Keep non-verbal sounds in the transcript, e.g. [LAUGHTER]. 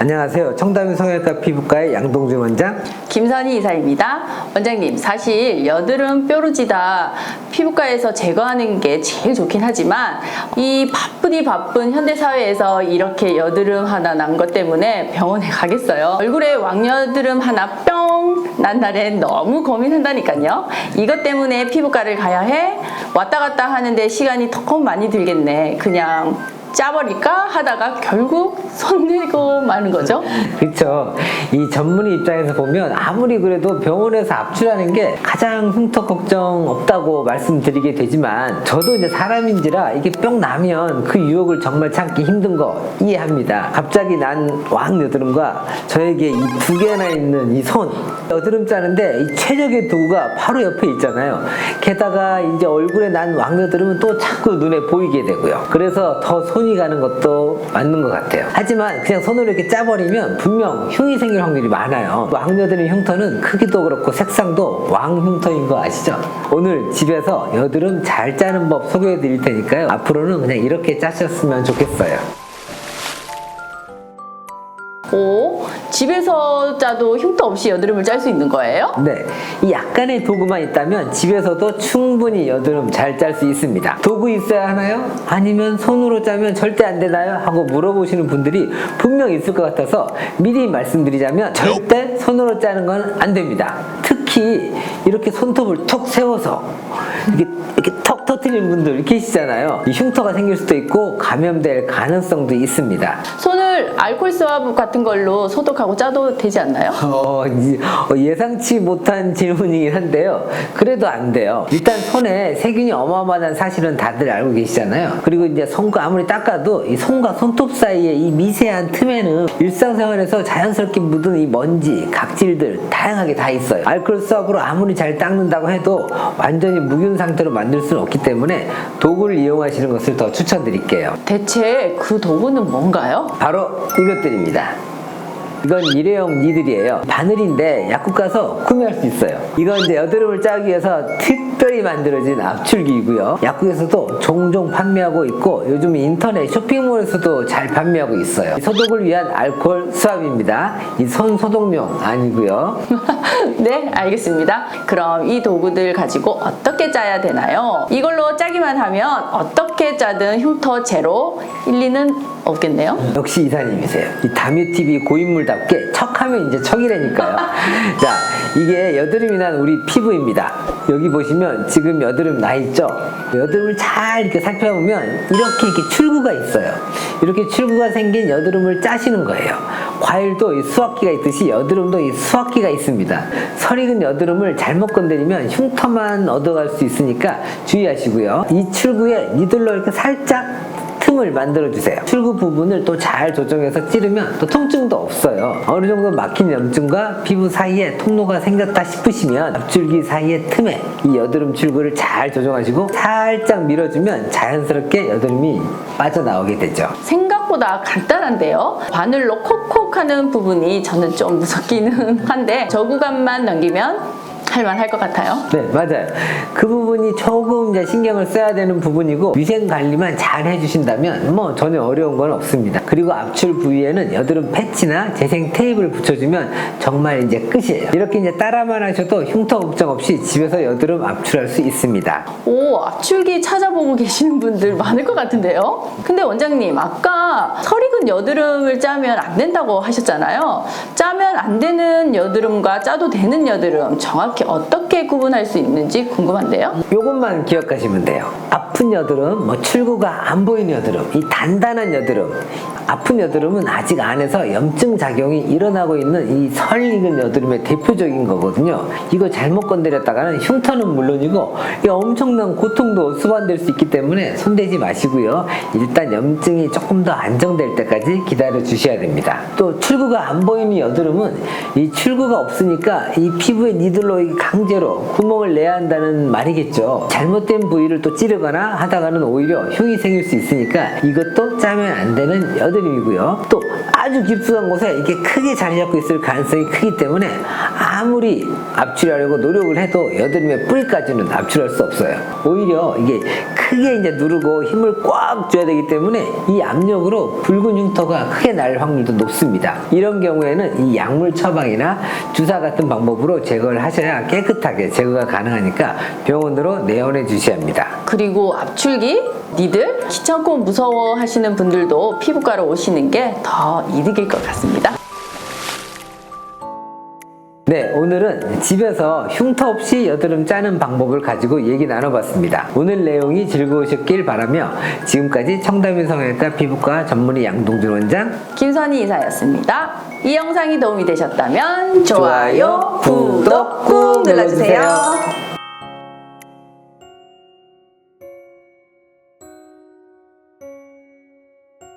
안녕하세요. 청담 성형외과 피부과의 양동준 원장. 김선희 이사입니다. 원장님, 사실 여드름 뾰루지다 피부과에서 제거하는 게 제일 좋긴 하지만 이 바쁘디 바쁜 현대 사회에서 이렇게 여드름 하나 난 것 때문에 병원에 가겠어요. 얼굴에 왕여드름 하나 뿅 난 날엔 너무 고민한다니까요. 이것 때문에 피부과를 가야 해? 왔다 갔다 하는데 시간이 더 많이 들겠네. 그냥 짜버릴까 하다가 결국 손 내고 마는 거죠. 그렇죠. 이 전문의 입장에서 보면 아무리 그래도 병원에서 압출하는 게 가장 흉터 걱정 없다고 말씀드리게 되지만 저도 이제 사람인지라 이게 뿅 나면 그 유혹을 정말 참기 힘든 거 이해합니다. 갑자기 난 왕 여드름과 저에게 이 두 개나 있는 이 손 여드름 짜는데 이 최적의 도구가 바로 옆에 있잖아요. 게다가 이제 얼굴에 난 왕 여드름은 또 자꾸 눈에 보이게 되고요. 그래서 더손 이 가는 것도 맞는 것 같아요. 하지만 그냥 손으로 이렇게 짜버리면 분명 흉이 생길 확률이 많아요. 왕여드름 흉터는 크기도 그렇고 색상도 왕 흉터인 거 아시죠? 오늘 집에서 여드름 잘 짜는 법 소개해 드릴 테니까요. 앞으로는 그냥 이렇게 짜셨으면 좋겠어요. 오, 집에서 짜도 흉터 없이 여드름을 짤 수 있는 거예요? 네, 이 약간의 도구만 있다면 집에서도 충분히 여드름 잘 짤 수 있습니다. 도구 있어야 하나요? 아니면 손으로 짜면 절대 안 되나요? 하고 물어보시는 분들이 분명 있을 것 같아서 미리 말씀드리자면 절대 손으로 짜는 건 안 됩니다. 특히 이렇게 손톱을 톡 세워서 이렇게, 이렇게 턱 터트리는 분들 계시잖아요. 이 흉터가 생길 수도 있고 감염될 가능성도 있습니다. 손을 알콜 스와브 같은 걸로 소독하고 짜도 되지 않나요? [LAUGHS] 어, 이- 어, 예상치 못한 질문이긴 한데요. 그래도 안 돼요. 일단 손에 세균이 어마어마한 사실은 다들 알고 계시잖아요. 그리고 이제 손과 아무리 닦아도 이 손과 손톱 사이에 이 미세한 틈에는 일상생활에서 자연스럽게 묻은 이 먼지, 각질들 다양하게 다 있어요. 알코올 수압으로 아무리 잘 닦는다고 해도 완전히 무균 상태로 만들 수는 없기 때문에 도구를 이용하시는 것을 더 추천드릴게요. 대체 그 도구는 뭔가요? 바로 이것들입니다. 이건 일회용 니들이에요. 바늘인데 약국 가서 구매할 수 있어요. 이건 이제 여드름을 짜기 위해서 특 별히 만들어진 압출기이고요. 약국에서도 종종 판매하고 있고 요즘 인터넷 쇼핑몰에서도 잘 판매하고 있어요. 이 소독을 위한 알코올 수압입니다. 이 손 소독용 아니고요. [LAUGHS] 네, 알겠습니다. 그럼 이 도구들 가지고 어떻게 짜야 되나요? 이걸로 짜기만 하면 어떻게 짜든 흉터 제로, 일리는 없겠네요. 역시 이사님이세요. 이 다뮤TV 고인물답게 척 하면 이제 척이라니까요. [LAUGHS] 자, 이게 여드름이 난 우리 피부입니다. 여기 보시면 지금 여드름 나 있죠? 여드름을 잘 이렇게 살펴보면 이렇게 이렇게 출구가 있어요. 이렇게 출구가 생긴 여드름을 짜시는 거예요. 과일도 이 수확기가 있듯이 여드름도 이 수확기가 있습니다. 설익은 여드름을 잘못 건드리면 흉터만 얻어갈 수 있으니까 주의하시고요. 이 출구에 니들로 이렇게 살짝 틈을 만들어 주세요. 출구 부분을 또 잘 조정해서 찌르면 또 통증도 없어요. 어느 정도 막힌 염증과 피부 사이에 통로가 생겼다 싶으시면 앞줄기 사이의 틈에 이 여드름 출구를 잘 조정하시고 살짝 밀어주면 자연스럽게 여드름이 빠져나오게 되죠. 생각보다 간단한데요. 바늘로 콕콕 하는 부분이 저는 좀 무섭기는 [LAUGHS] 한데 저 구간만 넘기면 할 만할 것 같아요. 네, 맞아요. 그 부분이 조금 이제 신경을 써야 되는 부분이고 위생 관리만 잘 해주신다면 뭐 전혀 어려운 건 없습니다. 그리고 압출 부위에는 여드름 패치나 재생 테이프를 붙여주면 정말 이제 끝이에요. 이렇게 이제 따라만 하셔도 흉터 걱정 없이 집에서 여드름 압출할 수 있습니다. 오, 압출기 찾아보고 계시는 분들 많을 것 같은데요? 근데 원장님, 아까 설익은 여드름을 짜면 안 된다고 하셨잖아요. 짜면 안 되는 여드름과 짜도 되는 여드름 정확히 어떻게 구분할 수 있는지 궁금한데요? 요것만 기억하시면 돼요. 아픈 여드름, 뭐 출구가 안 보이는 여드름, 이 단단한 여드름. 아픈 여드름은 아직 안에서 염증 작용이 일어나고 있는 이 설 익은 여드름의 대표적인 거거든요. 이거 잘못 건드렸다가는 흉터는 물론이고 이 엄청난 고통도 수반될 수 있기 때문에 손대지 마시고요. 일단 염증이 조금 더 안정될 때까지 기다려 주셔야 됩니다. 또 출구가 안 보이는 여드름은 이 출구가 없으니까 이 피부에 니들로 이 강제로 구멍을 내야 한다는 말이겠죠. 잘못된 부위를 또 찌르거나 하다가는 오히려 흉이 생길 수 있으니까 이것도 짜면 안 되는 여드름이고요. 또 아주 깊숙한 곳에 이게 크게 자리 잡고 있을 가능성이 크기 때문에 아무리 압출하려고 노력을 해도 여드름의 뿌리까지는 압출할 수 없어요. 오히려 이게 크게 이제 누르고 힘을 꽉 줘야 되기 때문에 이 압력으로 붉은 흉터가 크게 날 확률도 높습니다. 이런 경우에는 이 약물 처방이나 주사 같은 방법으로 제거를 하셔야 깨끗하게 제거가 가능하니까 병원으로 내원해 주셔야 합니다. 그리고 압출기, 니들 귀찮고 무서워 하시는 분들도 피부과로 오시는 게 더 이득일 것 같습니다. 네, 오늘은 집에서 흉터 없이 여드름 짜는 방법을 가지고 얘기 나눠봤습니다. 오늘 내용이 즐거우셨길 바라며 지금까지 청담인 성형외과 피부과 전문의 양동준 원장 김선희 이사였습니다. 이 영상이 도움이 되셨다면 좋아요, 좋아요, 구독 꾹 눌러주세요.